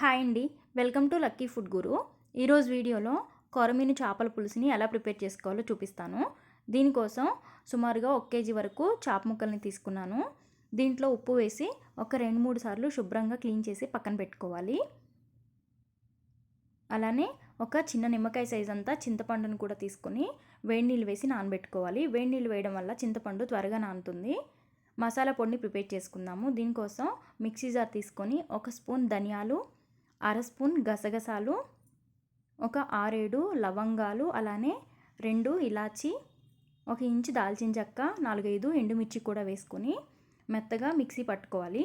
Hi అండి. Welcome to lucky food guru. ఈరోజు వీడియోలో కొరమీను చేపల పులుసుని ఎలా ప్రిపేర్ చేసుకోవాలో చూపిస్తాను. దీనికోసం సుమారుగా ఒక కేజీ వరకు చేప ముక్కల్ని తీసుకున్నాను. దీంట్లో ఉప్పు వేసి ఒక రెండు మూడు సార్లు శుభ్రంగా క్లీన్ చేసి పక్కన పెట్టుకోవాలి. అలానే ఒక చిన్న నిమ్మకాయ సైజ్ అంతా చింతపండును కూడా తీసుకొని వేడి నీళ్ళు వేసి నానబెట్టుకోవాలి. వేడి నీళ్ళు వేయడం వల్ల చింతపండు త్వరగా నానుతుంది. మసాలా పొడిని ప్రిపేర్ చేసుకుందాము. దీనికోసం మిక్సీ జార్ తీసుకొని ఒక స్పూన్ ధనియాలు అర స్పూన్ గసగసాలు ఒక ఆరేడు లవంగాలు అలానే రెండు ఇలాచి ఒక ఇంచు దాల్చిన చెక్క నాలుగైదు ఎండుమిర్చి కూడా వేసుకొని మెత్తగా మిక్సీ పట్టుకోవాలి.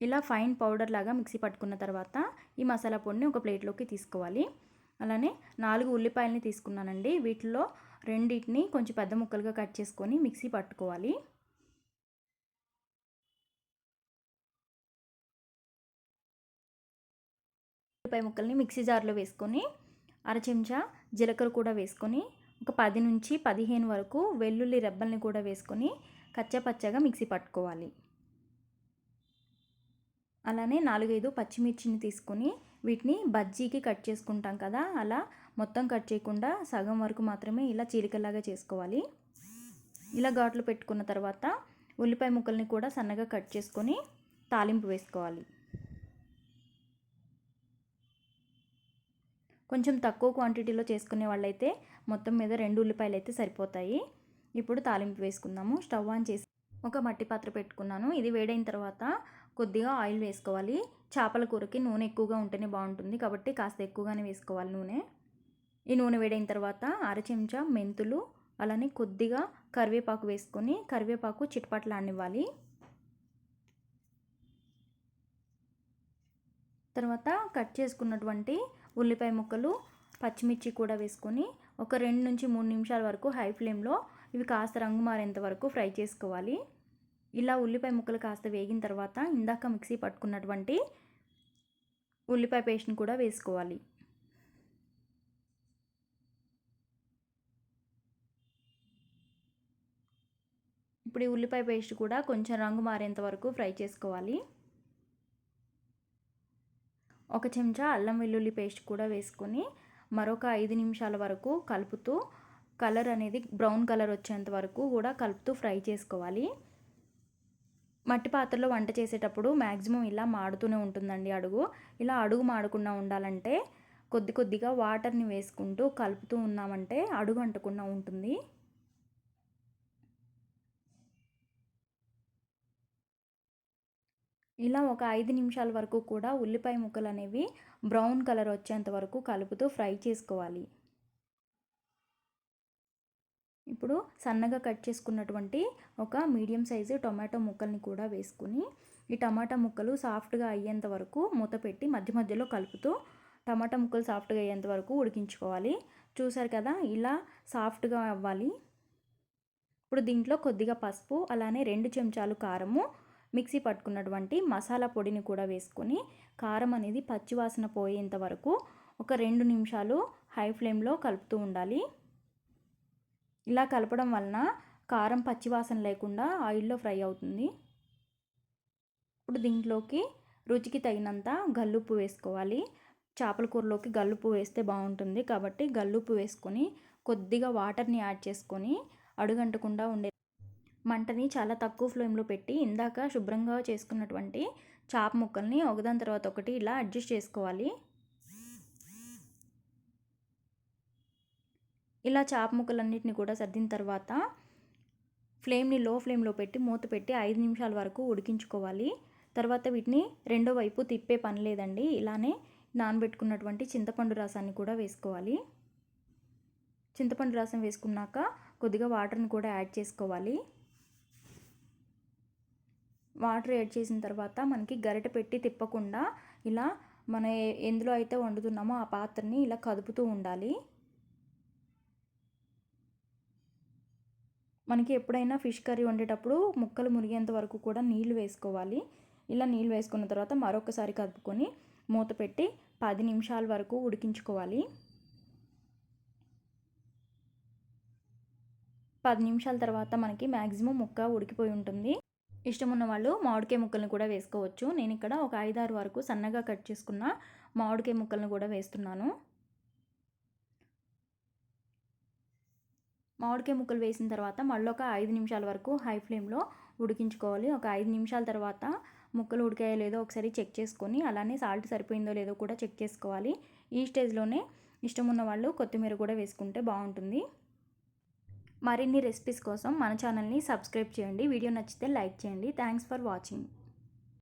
ఇలా ఫైన్ పౌడర్ లాగా మిక్సీ పట్టుకున్న తర్వాత ఈ మసాలా పొడిని ఒక ప్లేట్లోకి తీసుకోవాలి. అలానే నాలుగు ఉల్లిపాయలని తీసుకున్నానండి. వీటిలో రెండింటిని కొంచెం పెద్ద ముక్కలుగా కట్ చేసుకొని మిక్సీ పట్టుకోవాలి. ఉల్లిపాయ ముక్కల్ని మిక్సీ జార్లో వేసుకొని అర చెంచా జీలకర్ర కూడా వేసుకొని ఒక పది నుంచి పదిహేను వరకు వెల్లుల్లి రెబ్బల్ని కూడా వేసుకొని కచ్చపచ్చగా మిక్సీ పట్టుకోవాలి. అలానే నాలుగైదు పచ్చిమిర్చిని తీసుకొని వీటిని బజ్జీకి కట్ చేసుకుంటాం కదా అలా మొత్తం కట్ చేయకుండా సగం వరకు మాత్రమే ఇలా చీలికలాగా చేసుకోవాలి. ఇలా ఘాట్లు పెట్టుకున్న తర్వాత ఉల్లిపాయ ముక్కల్ని కూడా సన్నగా కట్ చేసుకొని తాలింపు వేసుకోవాలి. కొంచెం తక్కువ క్వాంటిటీలో చేసుకునే వాళ్ళైతే మొత్తం మీద రెండు ఉల్లిపాయలు అయితే సరిపోతాయి. ఇప్పుడు తాలింపు వేసుకుందాము. స్టవ్ ఆన్ చేసి ఒక మట్టి పాత్ర పెట్టుకున్నాను. ఇది వేడైన తర్వాత కొద్దిగా ఆయిల్ వేసుకోవాలి. చేపల కూరకి నూనె ఎక్కువగా ఉంటేనే బాగుంటుంది. కాబట్టి కాస్త ఎక్కువగానే వేసుకోవాలి నూనె. ఈ నూనె వేడైన తర్వాత అర చెంచా మెంతులు అలానే కొద్దిగా కరివేపాకు వేసుకొని కరివేపాకు చిట్పట్లాడనివ్వాలి తర్వాత కట్ చేసుకున్నటువంటి ఉల్లిపాయ ముక్కలు పచ్చిమిర్చి కూడా వేసుకొని ఒక రెండు నుంచి మూడు నిమిషాల వరకు హై ఫ్లేమ్లో ఇవి కాస్త రంగు మారేంత వరకు ఫ్రై చేసుకోవాలి. ఇలా ఉల్లిపాయ ముక్కలు కాస్త వేగిన తర్వాత ఇందాక మిక్సీ పట్టుకున్నటువంటి ఉల్లిపాయ పేస్ట్ని కూడా వేసుకోవాలి. ఇప్పుడు ఈ ఉల్లిపాయ పేస్ట్ కూడా కొంచెం రంగు మారేంత వరకు ఫ్రై చేసుకోవాలి. ఒక చెంచా అల్లం వెల్లుల్లి పేస్ట్ కూడా వేసుకొని మరొక ఐదు నిమిషాల వరకు కలుపుతూ కలర్ అనేది బ్రౌన్ కలర్ వచ్చేంత వరకు కూడా కలుపుతూ ఫ్రై చేసుకోవాలి. మట్టి పాత్రలో వంట చేసేటప్పుడు మ్యాక్సిమం ఇలా మాడుతూనే ఉంటుందండి అడుగు. ఇలా అడుగు మాడకుండా ఉండాలంటే కొద్ది కొద్దిగా వాటర్ని వేసుకుంటూ కలుపుతూ ఉన్నామంటే అడుగు అంటకుండా ఉంటుంది. ఇలా ఒక ఐదు నిమిషాల వరకు కూడా ఉల్లిపాయ ముక్కలు అనేవి బ్రౌన్ కలర్ వచ్చేంత వరకు కలుపుతూ ఫ్రై చేసుకోవాలి. ఇప్పుడు సన్నగా కట్ చేసుకున్నటువంటి ఒక మీడియం సైజు టొమాటో ముక్కల్ని కూడా వేసుకుని ఈ టమాటా ముక్కలు సాఫ్ట్గా అయ్యేంత వరకు మూత పెట్టి మధ్య మధ్యలో కలుపుతూ టమాటా ముక్కలు సాఫ్ట్గా అయ్యేంత వరకు ఉడికించుకోవాలి. చూసారు కదా ఇలా సాఫ్ట్గా అవ్వాలి. ఇప్పుడు దీంట్లో కొద్దిగా పసుపు అలానే రెండు చెంచాలు కారము మిక్సీ పట్టుకున్నటువంటి మసాలా పొడిని కూడా వేసుకొని కారం అనేది పచ్చివాసన పోయేంత వరకు ఒక రెండు నిమిషాలు హై ఫ్లేమ్లో కలుపుతూ ఉండాలి. ఇలా కలపడం వలన కారం పచ్చివాసన లేకుండా ఆయిల్లో ఫ్రై అవుతుంది. ఇప్పుడు దీంట్లోకి రుచికి తగినంత గల్లుప్పు వేసుకోవాలి. చేపల కూరలోకి గల్లుప్పు వేస్తే బాగుంటుంది కాబట్టి గల్లుప్పు వేసుకొని కొద్దిగా వాటర్ని యాడ్ చేసుకొని అడుగంటకుండా ఉండే మంటని చాలా తక్కువ ఫ్లేమ్లో పెట్టి ఇందాక శుభ్రంగా చేసుకున్నటువంటి చాప ముక్కల్ని ఒకదాని తర్వాత ఒకటి ఇలా అడ్జస్ట్ చేసుకోవాలి. ఇలా చాప ముక్కలన్నిటిని కూడా సర్దిన తర్వాత ఫ్లేమ్ని లో ఫ్లేమ్లో పెట్టి మూత పెట్టి ఐదు నిమిషాల వరకు ఉడికించుకోవాలి. తర్వాత వీటిని రెండో వైపు తిప్పే పని లేదండి. ఇలానే నానబెట్టుకున్నటువంటి చింతపండు రసాన్ని కూడా వేసుకోవాలి. చింతపండు రసం వేసుకున్నాక కొద్దిగా వాటర్ని కూడా యాడ్ చేసుకోవాలి. వాటర్ యాడ్ చేసిన తర్వాత మనకి గరిట పెట్టి తిప్పకుండా ఇలా మన ఎందులో అయితే వండుతున్నామో ఆ పాత్రని ఇలా కదుపుతూ ఉండాలి. మనకి ఎప్పుడైనా ఫిష్ కర్రీ వండేటప్పుడు ముక్కలు మురిగేంత వరకు కూడా నీళ్ళు వేసుకోవాలి. ఇలా నీళ్ళు వేసుకున్న తర్వాత మరొకసారి కదుపుకొని మూత పెట్టి పది నిమిషాల వరకు ఉడికించుకోవాలి. పది నిమిషాల తర్వాత మనకి మ్యాక్సిమం ముక్క ఉడికిపోయి ఉంటుంది. ఇష్టం ఉన్న వాళ్ళు మామిడికాయ ముక్కలను కూడా వేసుకోవచ్చు. నేను ఇక్కడ ఒక ఐదారు వరకు సన్నగా కట్ చేసుకున్న మామిడికాయ ముక్కలను కూడా వేస్తున్నాను. మామిడికాయ ముక్కలు వేసిన తర్వాత మళ్ళీ ఒక ఐదు నిమిషాల వరకు హై ఫ్లేమ్లో ఉడికించుకోవాలి. ఒక ఐదు నిమిషాల తర్వాత ముక్కలు ఉడికాయో లేదో ఒకసారి చెక్ చేసుకొని అలానే సాల్ట్ సరిపోయిందో లేదో కూడా చెక్ చేసుకోవాలి. ఈ స్టేజ్లోనే ఇష్టం ఉన్న వాళ్ళు కొత్తిమీర కూడా వేసుకుంటే బాగుంటుంది. మరిన్ని రెసిపీస్ కోసం మన ఛానల్ని సబ్స్క్రైబ్ చేయండి. వీడియో నచ్చితే లైక్ చేయండి. Thanks for watching